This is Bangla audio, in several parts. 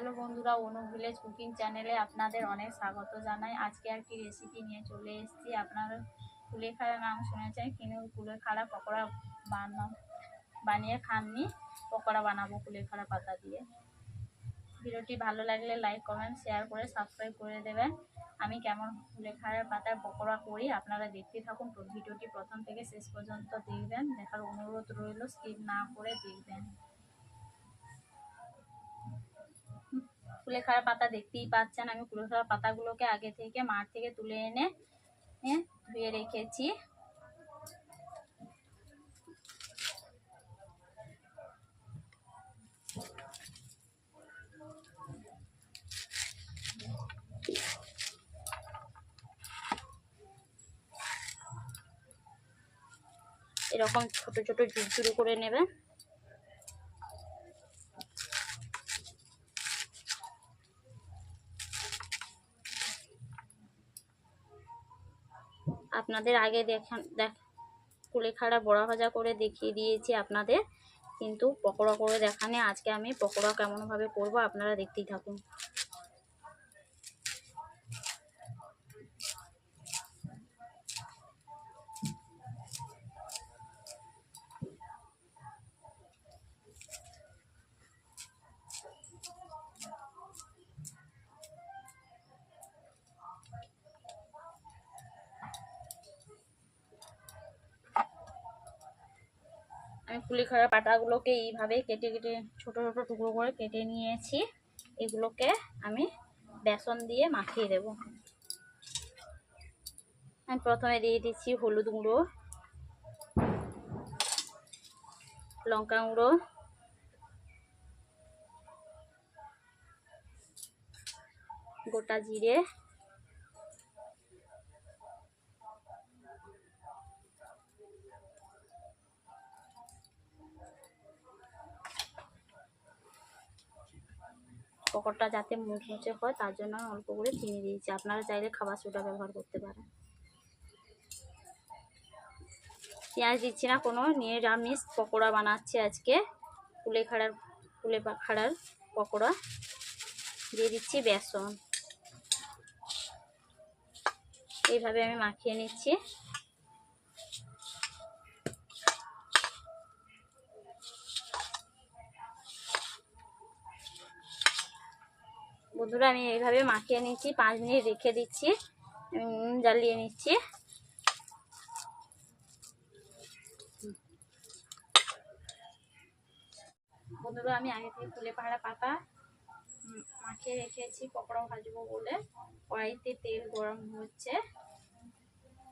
হ্যালো বন্ধুরা, অনু ভিলেজ কুকিং চ্যানেলে আপনাদের অনেক স্বাগত জানাই। আজকে একটি রেসিপি নিয়ে চলে এসেছি। আপনারা কুলেখাড়া নাম শুনেছেন, কিন্তু কুলেখাড়া পকোড়া বানা, বানিয়ে খাননি। পকোড়া বানাবো কুলেখাড়া পাতা দিয়ে। ভিডিওটি ভালো লাগলে লাইক কমেন্ট শেয়ার করে সাবস্ক্রাইব করে দেবেন। আমি কেমন কুলেখাড়ার পাতার পকোড়া করি আপনারা দেখতে থাকুন। ভিডিওটি প্রথম থেকে শেষ পর্যন্ত দেখবেন। দেখার অনুরোধ রইল স্কিপ না করে দেখবেন। কুলেখাড়া পাতা দেখতেই পাচ্ছেন। আমি কুলেখাড়া পাতাগুলোকে আগে থেকে মাঠ থেকে তুলে এনে ধুয়ে রেখেছি। এরকম ছোট ছোট ঝুরঝুরি করে নেবেন আপনাদের আগে দেখান দেখ কুলেখাড়া বড়া ভাজা করে দেখিয়ে দিয়েছি আপনাদের। কিন্তু পকোড়া করে দেখানে আজকে আমি পকোড়া কেমনভাবে করব আপনারা দেখতেই থাকুন। আমি কুলেখাড়া পাতাগুলোকে এইভাবে কেটে কেটে, ছোট ছোট টুকরো করে কেটে নিয়েছি। এগুলোকে আমি বেসন দিয়ে মাখিয়ে দেব। আমি প্রথমে দিয়ে দিচ্ছি হলুদ গুঁড়ো, লঙ্কা গুঁড়ো, গোটা জিরে পকোড়টা যাতে মুচমুচে হয়, তার জন্য আমি অল্প করে চিনি দিয়েছি। আপনারা চাইলে খাবার সোডা ব্যবহার করতে পারেন। পেঁয়াজ দিচ্ছি না, কোনো নিরামিষ পকোড়া বানাচ্ছি আজকে। কুলেখাড়ার কুলে খাড়ার পকোড়া। দিয়ে দিচ্ছি বেসন। এইভাবে আমি মাখিয়ে নিচ্ছি। বন্ধুরা, আমি এইভাবে মাখিয়ে নিচ্ছি পাঁচ মিনিট রেখে দিচ্ছি জ্বালিয়ে নিচ্ছি। বন্ধুরা, আমি আগে থেকে ফুলে পাহাড়া পাতা মাখিয়ে রেখেছি পকোড়া ভাজবো বলে। কড়াইতে তেল গরম হচ্ছে।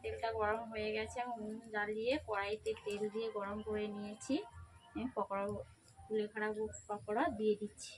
তেলটা গরম হয়ে গেছে নুন জ্বালিয়ে কড়াইতে তেল দিয়ে গরম করে নিয়েছি। আমি পকোড়া কুলেখাড়া পকোড়া দিয়ে দিচ্ছি।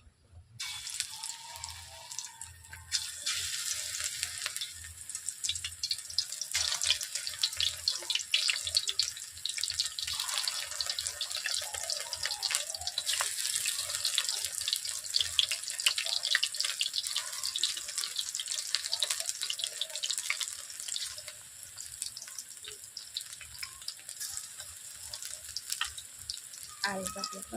আর এটা দেখো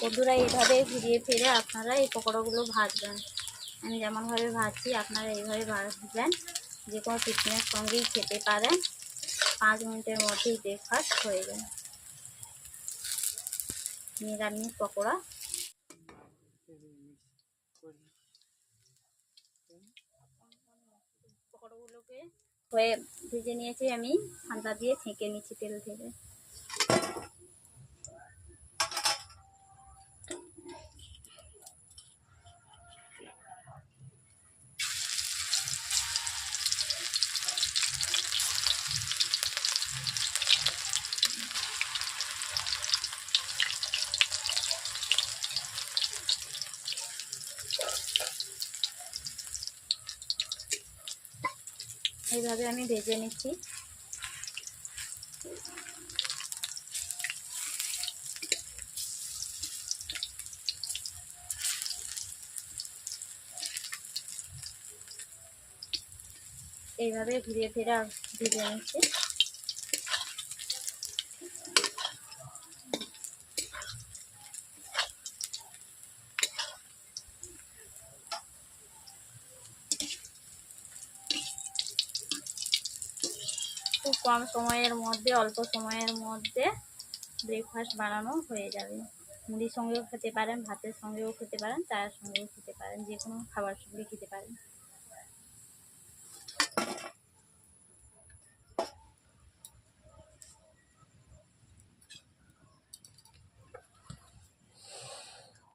বন্ধুরা এইভাবে ঘুরিয়ে ফিরে আপনারা এই পকোড়াগুলো ভাজবেন। আমি যেমনভাবে ভাজছি আপনারা এইভাবে ভাজবেন। যে কোনো টিফিনের সঙ্গেই খেতে পারেন। পাঁচ মিনিটের মধ্যেই ব্রেকফাস্ট হয়ে যায় নিরামিষ পকোড়া। পকোড়াগুলোকে হয়ে ভেজে নিয়েছি আমি। ঠান্ডা দিয়ে ছেঁকে নিচ্ছি তেল থেকে। এইভাবে আমি ভেজে নিচ্ছি। এইভাবে ঘুরে ফেরা ভেজে নিচ্ছি। খুব কম সময়ের মধ্যে, অল্প সময়ের মধ্যে ব্রেকফাস্ট বানানো হয়ে যাবে। মুড়ির সঙ্গেও খেতে পারেন, ভাতের সঙ্গেও খেতে পারেন, চায়ের সঙ্গেও খেতে পারেন যে কোনো খাবার সঙ্গে খেতে পারেন।